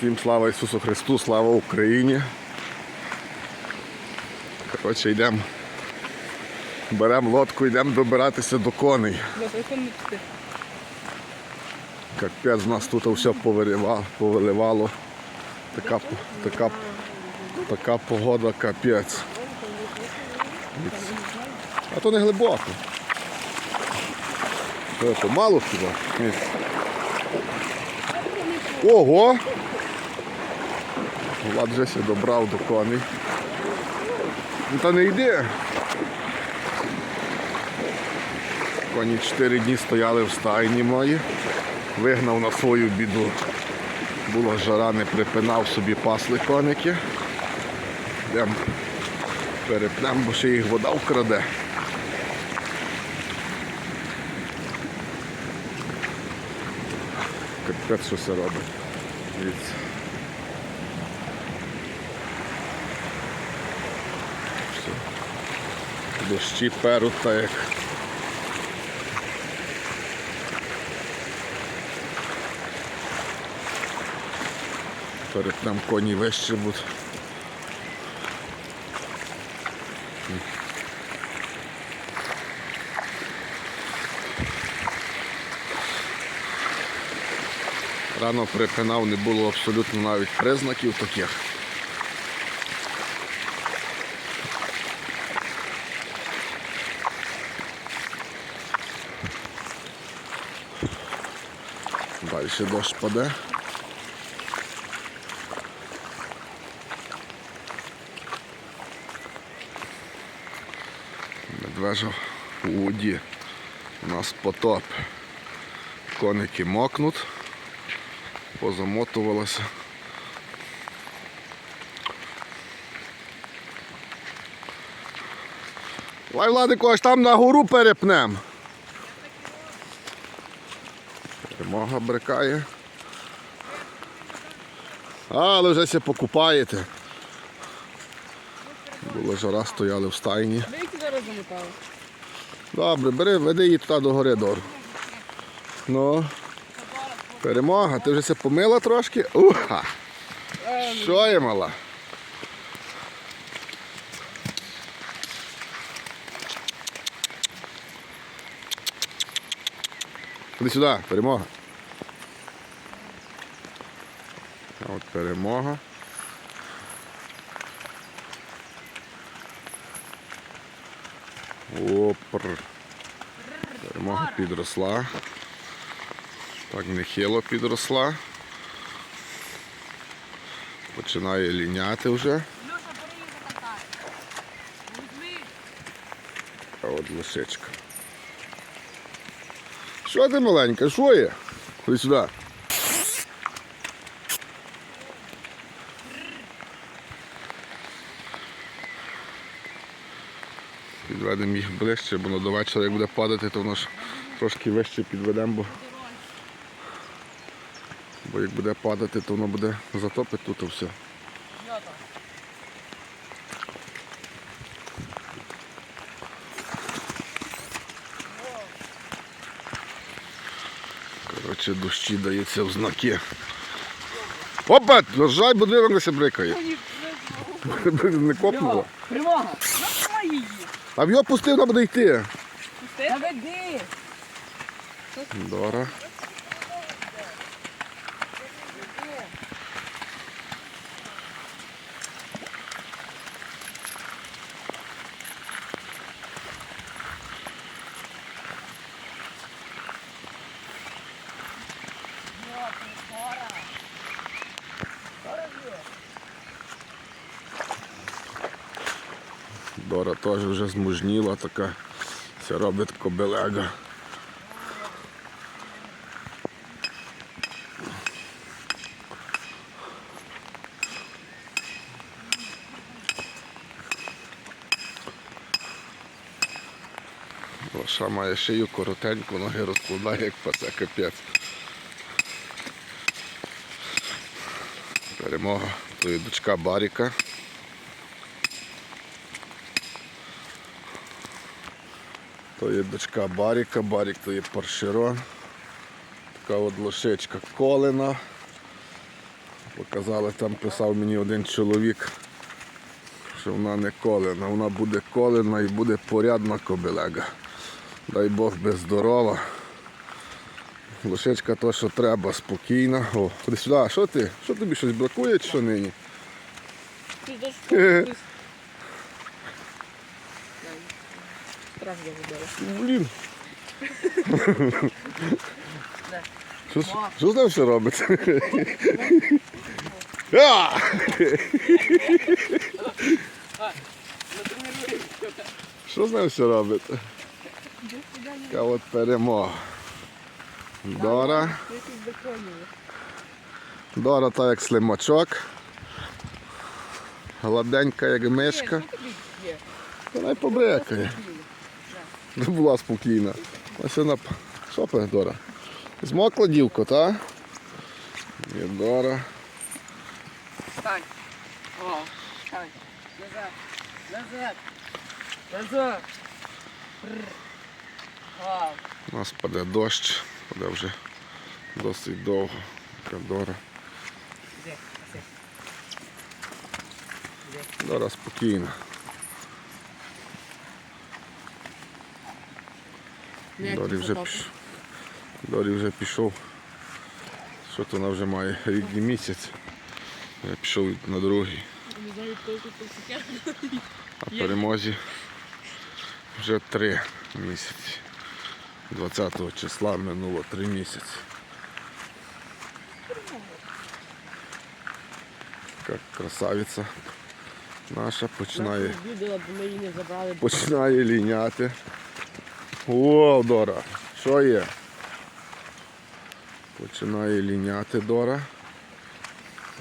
Всім слава Ісусу Христу, слава Україні. Коротше, йдемо. Беремо лодку, йдемо добиратися до коней. Капець, нас тут все повиливало. Така, така, така погода капець. А то не глибоко. То, мало хіба. Ого! Влад вже ся добрав до коней. Ну та не йди. Коні чотири дні стояли в стайні мої. Вигнав на свою біду. Була жара, не припинав собі пасли коники. Йдемо перепнемо, бо ще їх вода вкраде. Капець, що це робить. Дивіться. Дощі перуть та як. Перепнемо коні вище будуть. Рано припинав, не було абсолютно навіть признаків таких. Далі дощ паде. Медвежа у воді. У нас потоп. Коники мокнуть позамотувалося. Лай Владико, аж там на гору перепнем. Перемога брикає. А, але вже ся покупаєте. Була жара, стояли в стайні. Які зараз замотали? Добре, бери, веди її туди до гори Дор. Ну. Перемога, ти вже це помила трошки? Уха! Що є мала? Ходи сюди, перемога. А От перемога. Опр. Перемога підросла. Так нехило підросла. Починає ліняти вже. А от лисичка. Що ти маленька? Що є? Ходи сюди. Підведемо їх ближче, бо до вечора як буде падати, то воно ж трошки вище підведемо, бо, бо як буде падати, то воно буде затопить тут все. Коротше, дощі даються в знаки. Опа! Нажай, бо дивилася брикає. Не копнула. Тривога! Давай її! А в його пустив, вона буде йти. Пусти? Дора. Теж вже змужніла така. Це робить кобелега. Лоша має шию коротеньку, ноги розкладає, як пасе капець. Перемога. То дочка Баріка. То є дочка Баріка, Барік то є паршерон. Така от лошичка колена. Показали, там писав мені один чоловік, що вона не колена, вона буде колена і буде порядна кобелега. Дай Бог без здорова. Лошечка то, що треба, спокійна. О, ходи сюди, а що ти? Що тобі щось бракує чи що нині? Десь Блін. Що, що з ним все робить? А! Що з ним все робить? Така от перемога. Дора. Дора та як слимачок. Гладенька, як мишка. Що тобі є? Не була спокійна. Ось вона. Що пе, Дора? Змокла дівко, та? Є Дора. Встань. О, встань. Назад. Назад. Назад. У нас паде дощ, паде вже досить довго. Дора. Дора спокійна. Дорі вже, піш... Дорі вже пішов. Що то вона вже має рідний місяць. Я пішов на другий. А перемозі вже три місяці. 20 числа минуло три місяці. Така красавиця наша починає, починає ліняти. О, Дора, що є? Починає ліняти Дора.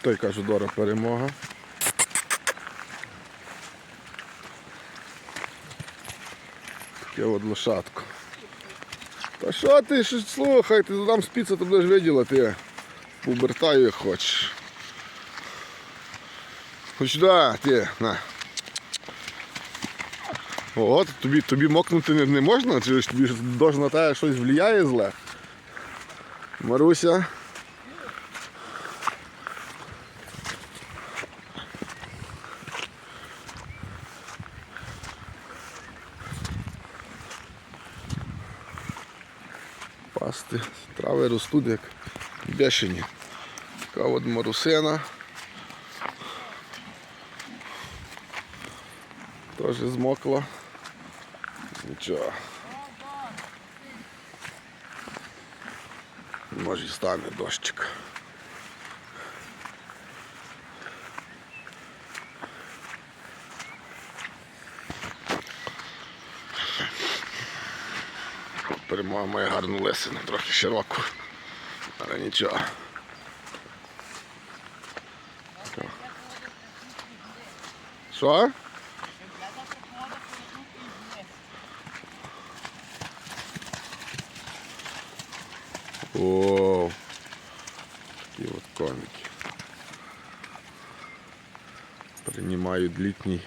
Той кажу, Дора перемога. Таке от лошадко. Та що ти, слухай, ти там спіться, ти будеш виділа, ти побертаю як хочеш. Хоч да, ти, на. От, тобі, тобі мокнути не, не можна, чи ж тобі дощ на тебе щось впливає зле. Маруся. Пасти. Трави ростуть як бешені. Така от марусина. Теж змокла. Нічого. Може стане дощик. Перемога має гарну лисину, трохи широку. Але нічого. Що? О, такі от коники. Принимають літній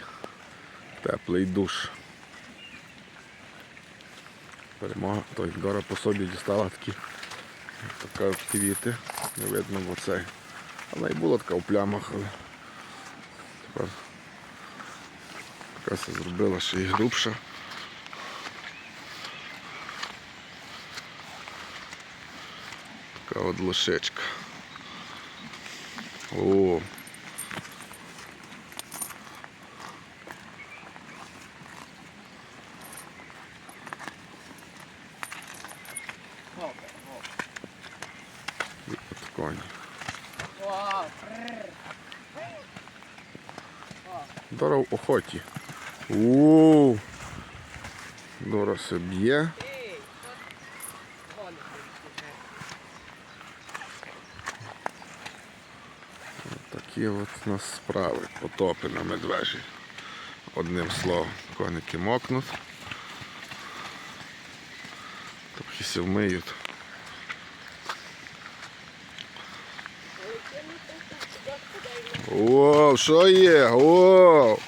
теплий душ. Перемога, той Дора по собі дістала такі така квіти. Не видно бо цей. Вона і була така у плямах, але тепер така се зробила ще і грубша. Така от лошечка. О. Коні. Вау. Дора в охоті. Дора се б'є. Ей, що ти? Такі от у нас справи. Потопи на медвежі. Одним словом, коники мокнуть. Трохи сі вмиють. О, що є? О!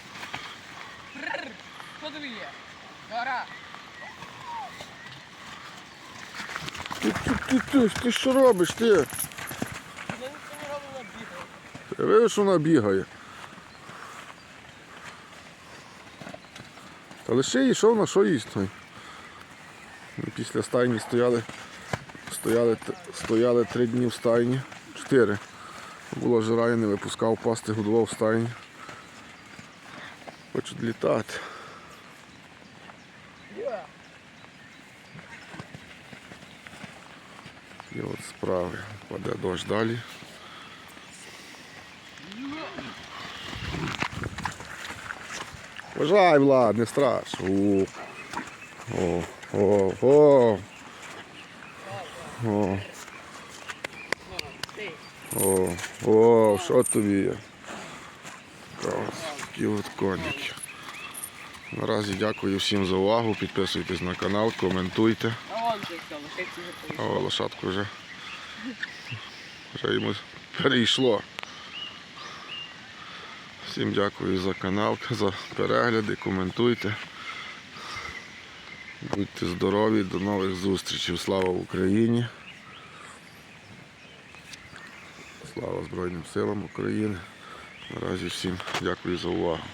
Що тобі є? Дора. Ти, ти, ти, ти, ти що робиш ти? Ми нічого не робимо бігати. Ти видиш, вона бігає. Та лише їй, що вона, що їсть? Ми Після стайні стояли, стояли, стояли три дні в стайні. Чотири. Була жара, я не випускав пасти, годував в стайні. Хочуть літати. І от справи. Паде дощ далі. Вважай, Влад, не страш. О, о, о, о. О, що тобі є? Такі от коніки. Наразі дякую всім за увагу. Підписуйтесь на канал, коментуйте. О, лошадку вже, вже йому перейшло. Всім дякую за канал, за перегляди, коментуйте. Будьте здорові, до нових зустрічей. Слава Україні. Слава Збройним силам України. Наразі всім дякую за увагу.